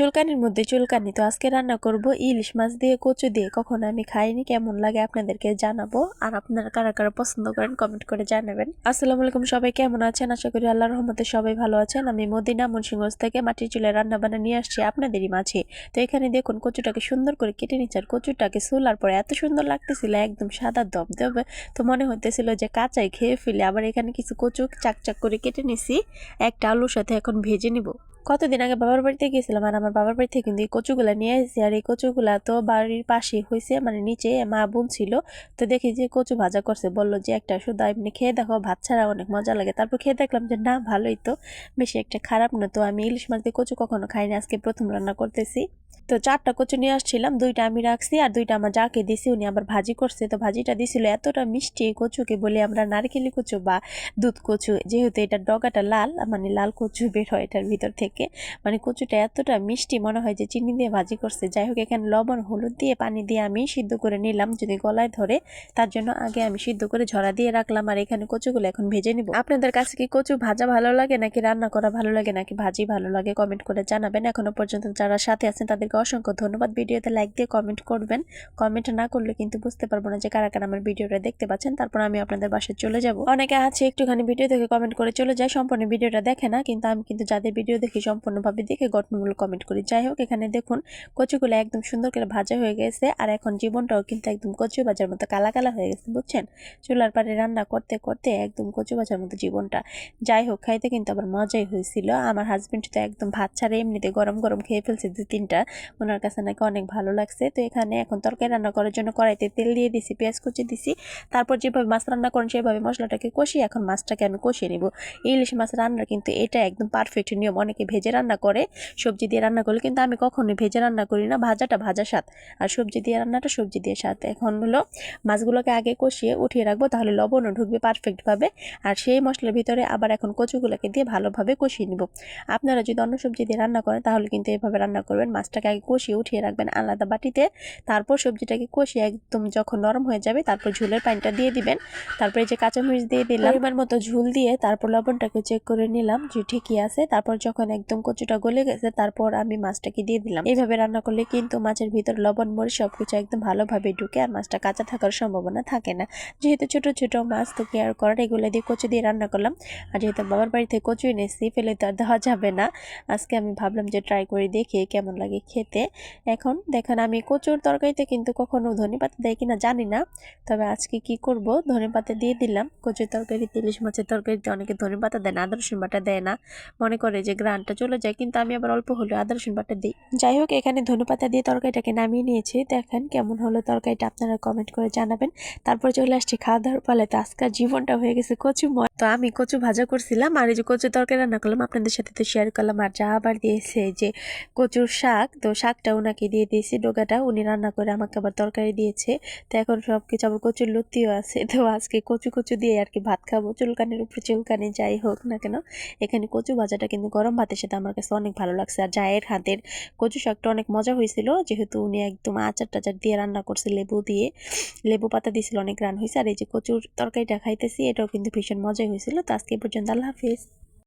চুলকানির মধ্যে চুলকানি। তো আজকে রান্না করব ইলিশ মাছ দিয়ে, কচু দিয়ে। কখনো আমি খাইনি, কেমন লাগে আপনাদেরকে জানাব। আর আপনারা কারা কারা পছন্দ করেন কমেন্ট করে জানাবেন। আসসালামু আলাইকুম, সবাই কেমন আছেন? আশা করি আল্লাহর রহমতে সবাই ভালো আছেন। আমি মদিনা মুন্সিগঞ্জ থেকে মাটির চুলে রান্না বান্না নিয়ে আসছি আপনাদেরই মাঝে। তো এখানে দেখুন, কচুটাকে সুন্দর করে কেটে নিচ্ছে। আর কচুটাকে সোলার পরে এত সুন্দর লাগতেছিল, একদম সাদা দম দেবে। তো মনে হতেছিল যে কাঁচাই খেয়ে ফেলে। আবার এখানে কিছু কচু চাক চাক করে কেটে নিছি। একটা আলুর সাথে এখন ভেজে নিব। কতদিন আগে বাবার বাড়িতে গিয়েছিলাম আর আমার বাবার বাড়িতে কিন্তু এই কচুগুলা নিয়ে এসেছি আর এই কচুগুলা তো বাড়ির পাশে হয়েছে মানে নিচে মা বোন ছিল। তো দেখি যে কচু ভাজা করছে, বলল যে একটা শুধু এমনি খেয়ে দেখো, ভাত ছাড়া অনেক মজা লাগে। তারপর খেয়ে দেখলাম যে না, ভালোই তো, বেশি একটা খারাপ না। তো আমি ইলিশ মাছ দিয়ে কচু কখনো খাইনি, আজকে প্রথম রান্না করতেছি। তো চারটা কচু নিয়ে আসছিলাম, দুইটা আমি রাখছি আর দুইটা আমার যাকে দিছি উনি আবার ভাজি করছে। তো ভাজিটা দিছিল এতটা মিষ্টি এই কচুকে বলে আমরা নারকেলি কচু বা দুধ কচু, যেহেতু এটা ডগাটা লাল মানে লাল কচু বের হয় এটার ভিতর থেকে। মানে কচুটা এতটা মিষ্টি মনে হয় যে চিনি দিয়ে ভাজি করছে। যাই হোক, এখানে লবণ, হলুদ দিয়ে পানি দিয়ে আমি সিদ্ধ করে নিলাম, যদি গলায় ধরে। তার জন্য আগে আমি সিদ্ধ করে ঝরা দিয়ে রাখলাম আর এখানে কচুগুলো এখন ভেজে নিব। আপনাদের কাছে কি কচু ভাজা ভালো লাগে নাকি রান্না করা ভালো লাগে নাকি ভাজি ভালো লাগে কমেন্ট করে জানাবেন। এখনও পর্যন্ত যারা সাথে আছেন তাদেরকে অসংখ্য ধন্যবাদ। ভিডিওতে লাইক দিয়ে কমেন্ট করবেন। কমেন্ট না করলে কিন্তু বুঝতে পারব না যে কারা কারা আমার ভিডিওটা দেখতে পাচ্ছেন। তারপর আমি আপনাদের বাসায় চলে যাব। অনেকে আছে একটুখানি ভিডিও দেখে কমেন্ট করে চলে যায়। সম্পূর্ণ ভিডিওটা দেখে না, কিন্তু আমি কিন্তু যাদের ভিডিও দেখি সম্পূর্ণভাবে দেখে গঠনমূলক কমেন্ট করি। যাই হোক, এখানে দেখুন, কচুগুলো একদম সুন্দর করে ভাজা হয়ে গেছে। আর এখন জীবনটাও কিন্তু একদম কচু ভাজার মতো কালা কালা হয়ে গেছে, বুঝছেন? চুলার পাড়ে রান্না করতে করতে একদম কচু ভাজার মতো জীবনটা। যাই হোক, খাইতে কিন্তু আবার মজাই হয়েছিল। আমার হাজব্যান্ড তো একদম ভাত ছাড়া এমনিতে গরম গরম খেয়ে ফেলছে দু তিনটা। ওনার কাছে নাকি অনেক ভালো লাগছে। তো এখানে এখন তরকারি রান্না করার জন্য কড়াইতে তেল দিয়ে দিছি, পেঁয়াজ কুচি দিছি। তারপর যেভাবে মাছ রান্না করেন সেভাবে মশলাটাকে কষিয়ে এখন মাছটাকে আমি কষিয়ে নিব। ইলিশ মাছ রান্নার কিন্তু এটা একদম পারফেক্ট নিয়ম। অনেকে ভেজে রান্না করে, সবজি দিয়ে রান্না করলে কিন্তু আমি কখনোই ভেজে রান্না করি না। ভাজাটা ভাজা স্বাদ। আর সবজি দিয়ে রান্নাটা সবজি দিয়ে স্বাদ। এখন হলো মাছগুলোকে আগে কষিয়ে উঠিয়ে রাখব, তাহলে লবণও ঢুকবে পারফেক্টভাবে আর সেই মশলার ভিতরে আবার এখন কচুগুলোকে দিয়ে ভালোভাবে কষিয়ে নিব। আপনারা যদি অন্য সবজি দিয়ে রান্না করেন, তাহলে কিন্তু এভাবে রান্না করবেন মাছটাকে আগে কষিয়ে উঠিয়ে রাখবেন আলাদা বাটিতে। তারপর সবজিটাকে কষিয়ে একদম যখন নরম হয়ে যাবে, তারপর ঝোলের পানিটা দিয়ে দিবেন। তারপরে যে কাঁচামরিচ দিয়ে দিলাম। পরিমাণ মতো ঝুল দিয়ে তারপর লবণটাকে চেক করে নিলাম যে ঠিকই আছে। তারপর যখন একদম কচুটা গলে গেছে, তারপর আমি মাছটাকে দিয়ে দিলাম। এইভাবে রান্না করলে কিন্তু মাছের ভিতর লবণ, মরিচ সবকিছু একদম ভালোভাবে ঢুকে আর মাছটা কাঁচা থাকার সম্ভাবনা থাকে না। যেহেতু ছোট ছোট মাছ, তো কেয়ার করার এগুলো দিয়ে কচু দিয়ে রান্না করলাম। আর যেহেতু বাবার বাড়িতে কচু এনেছি, ফেলে তো আর দেওয়া যাবে না। আজকে আমি ভাবলাম যে ট্রাই করে দেখি, কেমন লাগে খেতে। এখন দেখেন আমি কচুর তরকারিতে কিন্তু কখনো ধনে পাতা দেয় কিনা জানি না। তবে আজকে কি করব? ধনে পাতা দিয়ে দিলাম। কচুর তরকারিতে ইলিশ মাছের তরকারিতে অনেকে ধনে পাতা দেয় না, আদা রসুন বাটা দেয় না। মনে করে যে গ্রানটা চলে যায়, কিন্তু আমি আবার অল্প হলেও আদা রসুন বাটা দিই। যাই হোক, এখানে ধনে পাতা দিয়ে তরকারিটাকে নামিয়ে নিয়েছি। দেখেন কেমন হলো তরকারিটা, আপনারা কমেন্ট করে জানাবেন। তারপর চলে আসছি খাওয়া দাওয়ার ফলে তো আজকাল জীবনটা হয়ে গেছে কচু তো আমি কচু ভাজা করছিলাম, আর এই যে কচু তরকারি রান্না করলাম, আপনাদের সাথে তো শেয়ার করলাম। আর যা আবার দিয়েছে যে কচুর শাক তো শাকটা ওনাকে দিয়ে দিয়েছি, ডোগাটা। উনি রান্না করে আমাকে আবার তরকারি দিয়েছে। তো এখন সব কিছু আবার কচুর লুতিও আছে। তো আজকে কচু কচু দিয়ে আর কি ভাত খাব। চুলকানির উপরে চুলকানি যাই হোক না কেন, এখানে কচু ভাজাটা কিন্তু গরম ভাতের সাথে আমার কাছে অনেক ভালো লাগছে। আর জায়ের হাতের কচু শাকটা অনেক মজা হয়েছিল। যেহেতু উনি একদম আচার টাচার দিয়ে রান্না করছে লেবু দিয়ে। লেবু পাতা দিয়েছিল, অনেক রান হয়েছে। আর এই যে কচুর তরকারিটা খাইতেছি, এটাও কিন্তু ভীষণ মজাই হয়েছিল। তো আজকে পর্যন্ত আল্লাহ হাফিজ।